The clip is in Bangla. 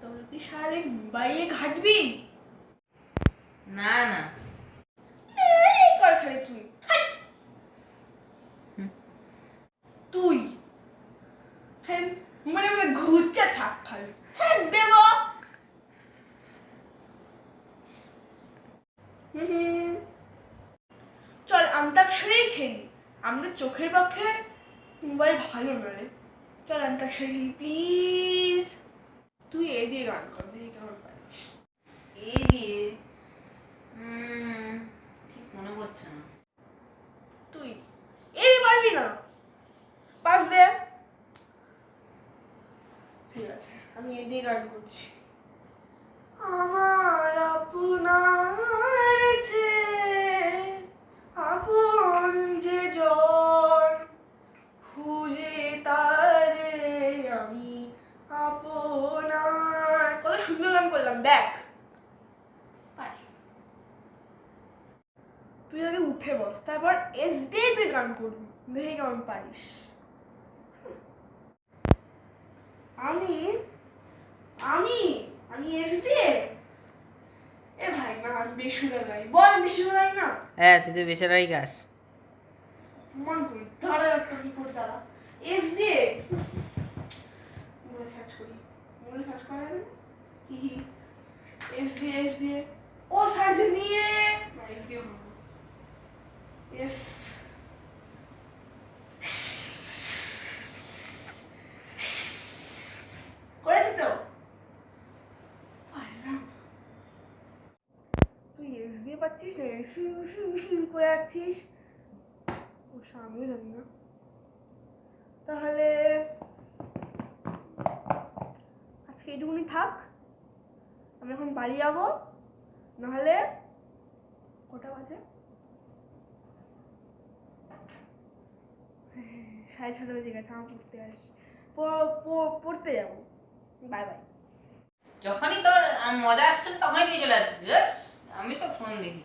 তোরা কি সারাদিন মোবাইলে ঘাটবি? না না। কর খালি তুই। তুই। হ্যাঁ মনে মনে ঘুরছে থাক খালি। হ্যাঁ দেব। চল আন্তাক্ষরী খেলি। আমাদের চোখের পক্ষে মোবাইল ভালো না রে। চল আন্তাক্ষরী প্লিজ তুই এ দিয়ে গান কর দেখি কেমন পারিস এই দিয়ে? ঠিক মনে পড়ছে না। তুই? এই পারবি না? পাস দে। ঠিক আছে আমি এ দিয়ে গান করছি। আমার আপনার চেয়ে আপন যে জন খুঁজে তারে আমি আপনার কত সুন্দর গান করলাম দেখ। পারি। তুই আগে উঠে বস তারপর এস দিয়ে তুই গান করবি দেখে কেমন পারিস। আমি? আমি? আমি এস দিয়ে? এ ভাই না আমি বেসুরা গাই। বল বেসুরা গাই না। হ্যাঁ তুই তো বেচারাই গাছ মন করি দাঁড়া একটা কি করে দাঁড়া। এস দিয়ে? সার্চ করি। মোবাইল সার্চ করা যাবে এস দিয়ে এস দিয়ে ও সার্চ নিয়ে না দিয়ে এস করেছি তো পাচ্ছিস না শু শু শু করে যাচ্ছিস ও আমিও জানি তাহলে আজকে এইটুকুনি থাক আমি এখন বাড়ি যাব। নাহলে কটা বাজে? সাড়ে ছটা বেজে গেছে আমার পড়তে আস পড়তে যাব। Bye bye. যখনই তোর মজা আসছে, তখনই তুই চলে আসছিস? আমি তো ফোন দেখি।